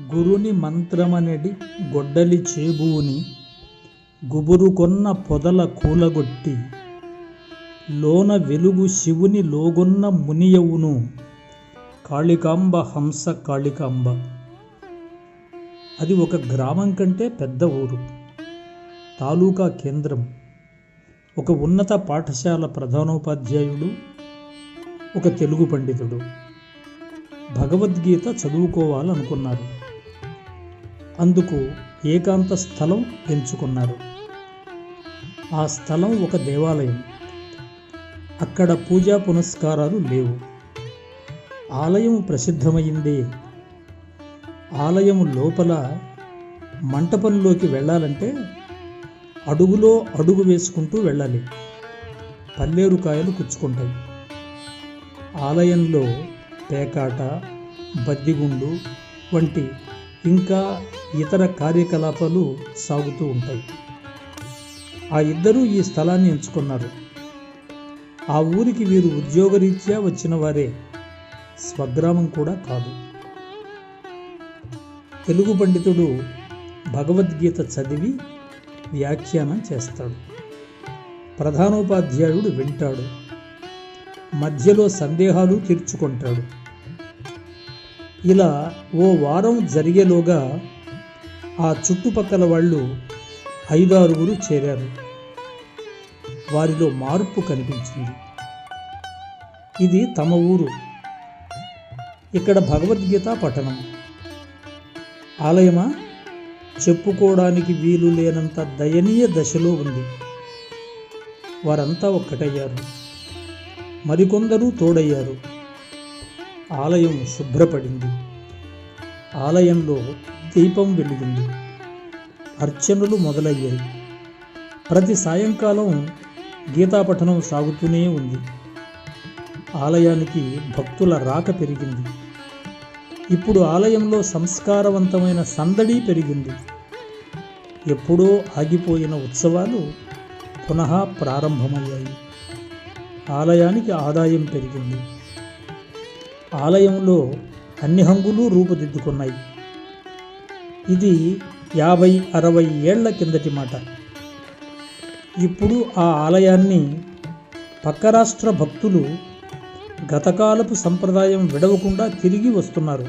గురుని మంత్రమనడి గొడ్డలి చేబూని గుబురుకొన్న పొదల కూలగొట్టి లోన వెలుగు శివుని లోగొన్న మునియవును కాళికాంబ హంస కాళికాంబ. అది ఒక గ్రామం కంటే పెద్ద ఊరు తాలూకా కేంద్రం. ఒక ఉన్నత పాఠశాల ప్రధానోపాధ్యాయుడు ఒక తెలుగు పండితుడు. భగవద్గీత చదువుకోవాలనుకున్నారు. అందుకు ఏకాంత స్థలం ఎంచుకున్నారు. ఆ స్థలం ఒక దేవాలయం. అక్కడ పూజా పునస్కారాలు లేవు. ఆలయం ప్రసిద్ధమైందే. ఆలయం లోపల మంటపంలోకి వెళ్ళాలంటే అడుగులో అడుగు వేసుకుంటూ వెళ్ళాలి. పల్లేరుకాయలు కుచ్చుకుంటాయి ఆలయంలో పేకాట బద్దిగుండు వంటి ఇంకా ఇతర కార్యకలాపాలు సాగుతూ ఉంటాయి. ఆ ఇద్దరూ ఈ స్థలాన్ని ఎంచుకున్నారు. ఆ ఊరికి వీరు ఉద్యోగరీత్యా వచ్చిన వారే స్వగ్రామం కూడా కాదు. తెలుగు పండితుడు భగవద్గీత చదివి వ్యాఖ్యానం చేస్తాడు. ప్రధానోపాధ్యాయుడు వింటాడు. మధ్యలో సందేహాలు తీర్చుకుంటాడు. ఇలా ఓ వారం జరిగేలోగా ఆ చుట్టుపక్కల వాళ్ళు ఐదారుగురు చేరారు. వారిలో మార్పు కనిపించింది. ఇది తమ ఊరు. ఇక్కడ భగవద్గీత పఠనం. ఆలయమా? చెప్పుకోవడానికి వీలు లేనంత దయనీయ దశలో ఉంది. వారంతా ఒక్కటయ్యారు. మరికొందరు తోడయ్యారు. ఆలయం శుభ్రపడింది. ఆలయంలో దీపం వెలిగింది. అర్చనలు మొదలయ్యాయి. ప్రతి సాయంకాలం గీతాపఠనం సాగుతూనే ఉంది. ఆలయానికి భక్తుల రాక పెరిగింది. ఇప్పుడు ఆలయంలో సంస్కారవంతమైన సందడి పెరిగింది. ఎప్పుడో ఆగిపోయిన ఉత్సవాలు పునః ప్రారంభమయ్యాయి. ఆలయానికి ఆదాయం పెరిగింది. ఆలయంలో అన్ని హంగులు రూపుదిద్దుకున్నాయి. ఇది యాభై అరవై ఏళ్ళ కిందటి మాట. ఇప్పుడు ఆ ఆలయాన్ని పక్క రాష్ట్ర భక్తులు గతకాలపు సంప్రదాయం విడవకుండా తిరిగి వస్తున్నారు.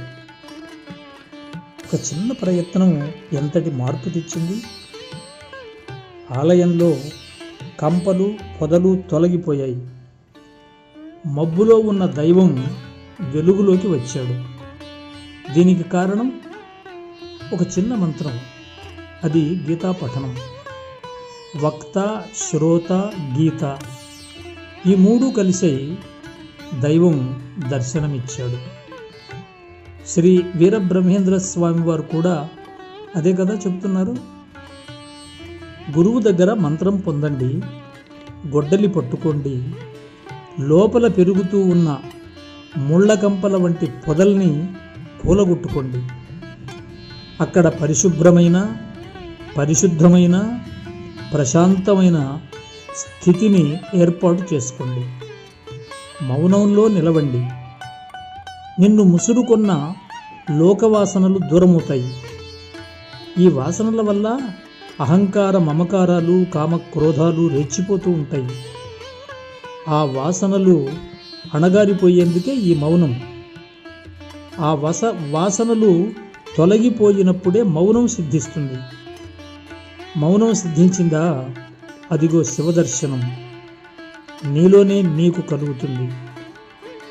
ఒక చిన్న ప్రయత్నం ఎంతటి మార్పు తెచ్చింది? ఆలయంలో కంపలు పొదలు తొలగిపోయాయి. మబ్బులో ఉన్న దైవం వెలుగులోకి వచ్చాడు. దీనికి కారణం ఒక చిన్న మంత్రం. అది గీతా పఠనం. వక్త శ్రోత గీత ఈ మూడు కలిసి దైవం దర్శనమిచ్చాడు. శ్రీ వీరబ్రహ్మేంద్ర స్వామి వారు కూడా అదే కదా చెప్తున్నారు? గురువు దగ్గర మంత్రం పొందండి గొడ్డలి పట్టుకోండి లోపల పెరుగుతూ ఉన్న ముళ్ళకంపల వంటి పొదల్ని కూలగొట్టుకోండి. అక్కడ పరిశుభ్రమైన పరిశుద్ధమైన ప్రశాంతమైన స్థితిని ఏర్పాటు చేసుకోండి. మౌనంలో నిలవండి. నిన్ను ముసురుకొన్న లోకవాసనలు దూరమవుతాయి. ఈ వాసనల వల్ల అహంకార మమకారాలు కామ క్రోధాలు రెచ్చిపోతూ ఉంటాయి. ఆ వాసనలు అణగారిపోయేందుకే ఈ మౌనం. ఆ వస వాసనలు తొలగిపోయినప్పుడే మౌనం సిద్ధిస్తుంది. మౌనం సిద్ధించిందా? అదిగో శివదర్శనం. నీలోనే నీకు కలుగుతుంది.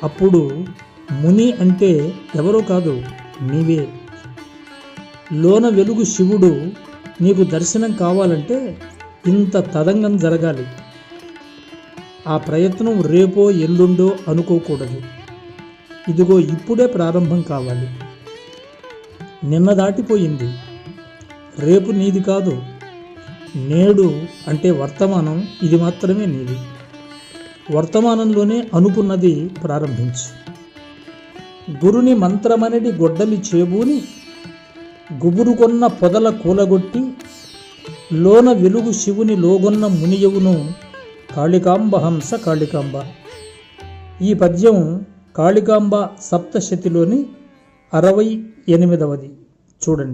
అప్పుడు ముని అంటే ఎవరో కాదు నీవే. లోన వెలుగు శివుడు నీకు దర్శనం కావాలంటే ఇంత తదంగం జరగాలి. ఆ ప్రయత్నం రేపో ఎల్లుండో అనుకోకూడదు. ఇదిగో ఇప్పుడే ప్రారంభం కావాలి. నిన్న దాటిపోయింది. రేపు నీది కాదు. నేడు అంటే వర్తమానం ఇది మాత్రమే నీది. వర్తమానంలోనే అనుకున్నది ప్రారంభించు. గురుని మంత్రమనడి గొడ్డలి చేబూని గుబురుకొన్న పొదల కూలగొట్టి లోన వెలుగు శివుని లోగొన్న మునియవును కాళికాంబ హంస కాళికాంబ. ఈ పద్యం కాళికాంబ సప్తశతిలోని అరవై ఎనిమిదవది. చూడండి.